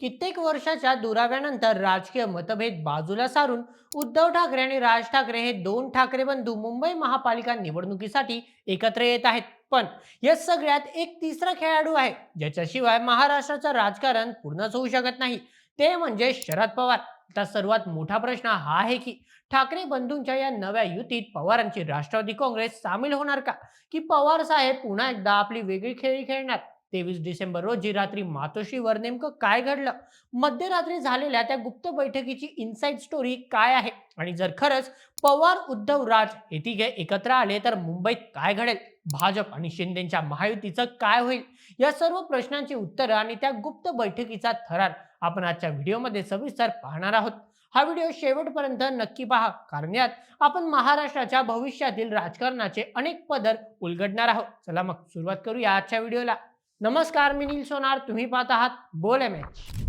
कित्येक वर्षाच्या दुराव्यानंतर राजकीय मतभेद बाजूला सारून उद्धव ठाकरे आणि राज ठाकरे हे दोन ठाकरे बंधू मुंबई महापालिका निवडणुकीसाठी एकत्र येत आहेत. पण या सगळ्यात एक तिसरा खेळाडू आहे ज्याच्याशिवाय महाराष्ट्राचं राजकारण पूर्णच होऊ शकत नाही. ते म्हणजे शरद पवार. आता सर्वात मोठा प्रश्न हा आहे की ठाकरे बंधूंच्या या नव्या युतीत पवारांची राष्ट्रवादी काँग्रेस सामील होणार का? की पवार साहेब पुन्हा एकदा आपली वेगळी खेळी खेळणार? तेवीस डिसेंबर रोजी रात्री मातोश्रीवर नेमकं काय घडलं? मध्यरात्री झालेल्या त्या गुप्त बैठकीची इनसाइड स्टोरी काय आहे? आणि जर खरंच पवार उद्धव राज हे तिघे एकत्र आले तर मुंबईत काय घडेल? भाजप आणि शिंदेच्या महायुतीचं काय होईल? या सर्व प्रश्नांची उत्तरं आणि त्या गुप्त बैठकीचा थरार आपण आजच्या व्हिडिओमध्ये सविस्तर पाहणार आहोत. हा व्हिडिओ शेवटपर्यंत नक्की पहा कारण यात आपण महाराष्ट्राच्या भविष्यातील राजकारणाचे अनेक पदर उलगडणार आहोत. चला मग सुरुवात करूया आजच्या व्हिडिओला. नमस्कार मी नील सोनार. तुम्ही पाहत आहात बोल एम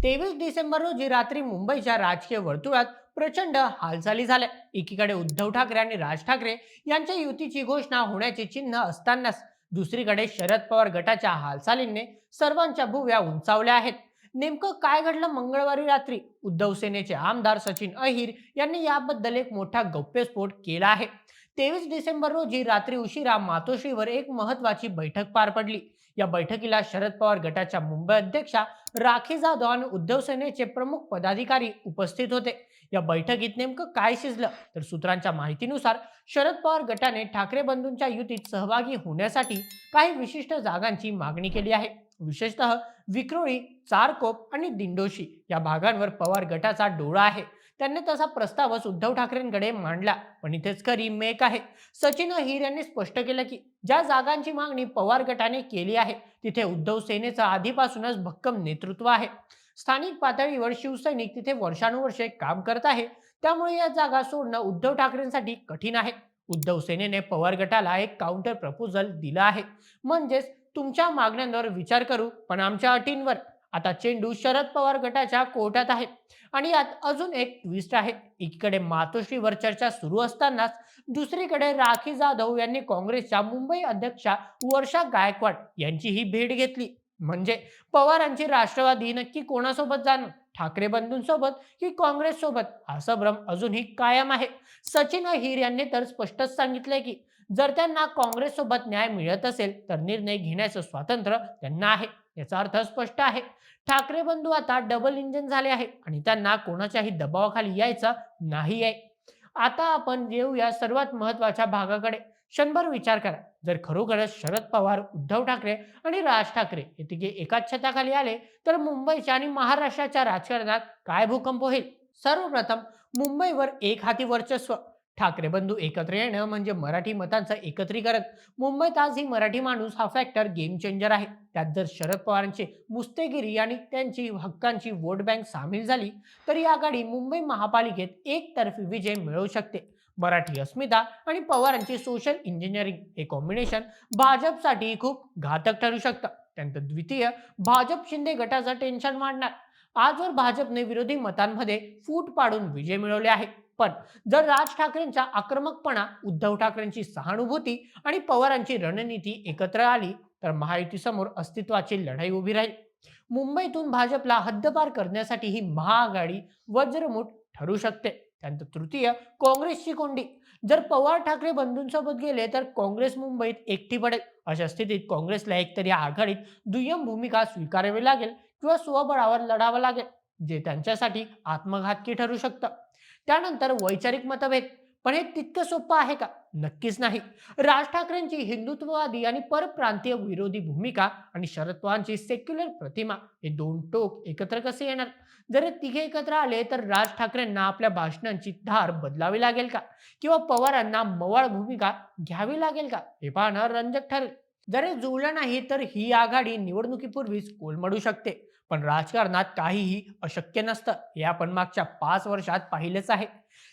तेवीस डिसेंबर रोजी रात्री मुंबईच्या राजकीय वर्तुळात प्रचंड हालचाली झाल्या. एकीकडे उद्धव ठाकरे आणि राज ठाकरे यांच्या युतीची घोषणा होण्याचे चिन्ह असतानाच दुसरीकडे शरद पवार गटाच्या हालचालींनी सर्वांच्या भुव्या उंचावल्या आहेत. नेमकं काय घडलं मंगळवारी रात्री? उद्धव सेनेचे आमदार सचिन अहिर यांनी याबद्दल एक मोठा गौप्यस्फोट केला आहे. तेवीस डिसेंबर रोजी रात्री उशिरा मातोश्रीवर एक महत्वाची बैठक पार पडली. या बैठकीला शरद पवार गटाच्या मुंबई अध्यक्षा राखी जाधव आणि उद्धव सेनेचे प्रमुख पदाधिकारी उपस्थित होते. या बैठकीत नेमकं काय शिजलं? तर सूत्रांच्या माहितीनुसार शरद पवार गटाने ठाकरे बंधूंच्या युतीत सहभागी होण्यासाठी काही विशिष्ट जागांची मागणी केली आहे. विशेषतः विक्रोळी चारकोप आणि दिंडोशी या भागांवर पवार गटाचा डोळा आहे. त्यांनी तसा प्रस्तावच उद्धव ठाकरेंकडे मांडला. पण इथेच खरी मेक आहे. सचिन अहिर यांनी स्पष्ट केलं की ज्या जागांची मागणी पवार गटाने केली आहे तिथे उद्धव सेनेचं आधीपासूनच भक्कम नेतृत्व आहे. स्थानिक पातळीवर शिवसैनिक तिथे वर्षानुवर्षे काम करत आहे. त्यामुळे या जागा सोडणं उद्धव ठाकरेंसाठी कठीण आहे. उद्धव सेनेने पवार गटाला एक काउंटर प्रपोजल दिलं आहे. म्हणजेच तुमच्या मागण्यांवर विचार करू पण आमच्या अटींवर. आता चेंडू शरद पवार गटाच्या कोर्टात आहे आणि यात अजून एक ट्विस्ट आहे. एकीकडे मातोश्रीवर चर्चा सुरू असतानाच दुसरीकडे राखी जाधव यांनी काँग्रेसच्या मुंबई अध्यक्षा वर्षा गायकवाड यांची ही भेट घेतली. म्हणजे पवारांची राष्ट्रवादी नक्की कोणासोबत जाणं? ठाकरे बंधूंसोबत की काँग्रेस सोबत? असा भ्रम अजूनही कायम आहे. सचिन अहिर यांनी तर स्पष्टच सांगितलंय की जर त्यांना काँग्रेस सोबत न्याय मिळत असेल तर निर्णय घेण्याचं स्वातंत्र्य त्यांना आहे. याचा अर्थ स्पष्ट आहे. ठाकरे बंधू आता डबल इंजिन झाले आहे आणि त्यांना कोणाच्याही दबावाखाली यायचा नाही आहे आता आपण येऊया सर्वात महत्त्वाच्या भागाकडे. क्षणभर विचार करा. जर खरोखरच शरद पवार उद्धव ठाकरे आणि राज ठाकरे हे तिघे एकाच छताखाली आले तर मुंबईच्या आणि महाराष्ट्राच्या राजकारणात काय भूकंप होईल? सर्वप्रथम मुंबईवर एक हाती वर्चस्व. ठाकरे बंधू एकत्र येणं म्हणजे मराठी मतांचं एकत्रीकरण. मुंबईत आज ही मराठी माणूस हा फॅक्टर गेम चेंजर आहे. त्यात जर शरद पवारांची मुस्तेगिरी आणि त्यांची हक्कांची वोट बँक सामील झाली तर ही आघाडी मुंबई महापालिकेत एकतर्फी विजय मिळवू शकते. मराठी अस्मिता आणि पवारांची सोशल इंजिनिअरिंग हे कॉम्बिनेशन भाजपसाठी खूप घातक ठरू शकतं. त्यानंतर द्वितीय भाजप शिंदे गटाचं टेन्शन वाढणार. आजवर भाजपने विरोधी मतांमध्ये फूट पाडून विजय मिळवले आहे. पण जर राज ठाकरेंचा आक्रमकपणा उद्धव ठाकरेंची सहानुभूती आणि पवारांची रणनीती एकत्र आली तर महायुतीसमोर अस्तित्वाची लढाई उभी राहील. मुंबईतून भाजपला हद्दपार करण्यासाठी ही महाआघाडी वज्रमुठ ठरू शकते. त्यानंतर तृतीय काँग्रेसची कोंडी. जर पवार ठाकरे बंधूंसोबत गेले तर काँग्रेस मुंबईत एकटी पडेल. अशा स्थितीत काँग्रेसला एकतर या आघाडीत दुय्यम भूमिका स्वीकारावी लागेल किंवा स्वबळावर लढावं लागेल जे त्यांच्यासाठी आत्मघातकी ठरू शकतं. त्यानंतर वैचारिक मतभेद. पण हे तितकं सोपं आहे का? नक्कीच नाही. राज ठाकरेंची हिंदुत्ववादी आणि परप्रांतीय विरोधी भूमिका आणि शरद पवारांची सेक्युलर प्रतिमा हे दोन टोक एकत्र कसे येणार? जर हे तिघे एकत्र आले तर राज ठाकरेंना आपल्या भाषणांची धार बदलावी लागेल का? किंवा पवारांना मवाळ भूमिका घ्यावी लागेल का? हे पाहणं रंजक ठरेल. जर हे जुळलं नाही तर ही आघाडी निवडणुकीपूर्वीच कोलमडू शकते. पण राजकारणात काहीही अशक्य नसतं. हे आपण मागच्या पाच वर्षात पाहिलंच आहे.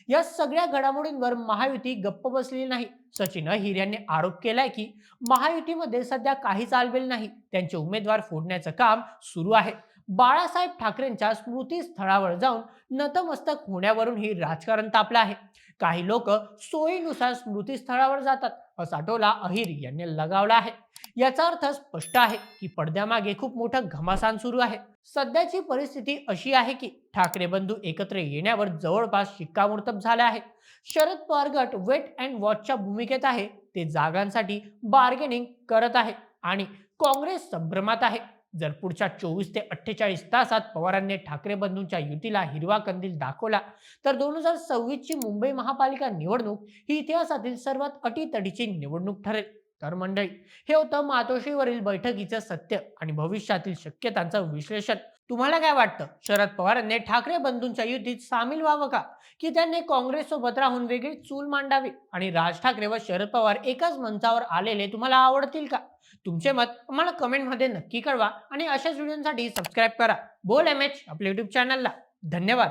या सगळ्या घडामोडींवर महायुती गप्प बसलेली नाही. सचिन अहिर यांनी आरोप केलाय की महायुतीमध्ये सध्या काही चालवेल नाही. त्यांचे उमेदवार फोडण्याचं काम सुरू आहे. बाळासाहेब ठाकरेंच्या स्मृतीस्थळावर जाऊन नतमस्तक होण्यावरून ही राजकारण तापलं आहे. काही लोक सोयीनुसार स्मृतीस्थळावर जातात असा टोला अहिर यांनी लगावला आहे. याचा अर्थ स्पष्ट आहे की पडद्यामागे खूप मोठं घमासान सुरू आहे. सध्याची परिस्थिती अशी आहे की ठाकरे बंधू एकत्र येण्यावर जवळपास शिक्कामोर्तब झाले आहे. शरद पवार गट वेट अँड वॉचच्या भूमिकेत आहे. ते जागांसाठी बार्गेनिंग करत आहे आणि काँग्रेस संभ्रमात आहे. जर पुढच्या चोवीस ते अठ्ठेचाळीस तासात पवारांनी ठाकरे बंधूंच्या युतीला हिरवा कंदील दाखवला तर दोन हजार सव्वीसची मुंबई महापालिका निवडणूक ही इतिहासातील सर्वात अटीतडीची निवडणूक ठरेल. तर मंडळी. हे होतं मातोश्रीवरील बैठकीचं सत्य आणि भविष्यातील शक्यतांचं विश्लेषण. तुम्हाला काय वाटतं? शरद पवारांनी ठाकरे बंधूंच्या युतीत सामील व्हावं का? की त्यांनी काँग्रेस सोबत राहून वेगळी चूल मांडावी? आणि राज ठाकरे व शरद पवार एकाच मंचावर आलेले तुम्हाला आवडतील का? तुमचे मत आम्हाला कमेंटमध्ये नक्की कळवा आणि अशाच व्हिडिओसाठी सबस्क्राईब करा. बोल एम एच आपल्या युट्यूब चॅनलला धन्यवाद.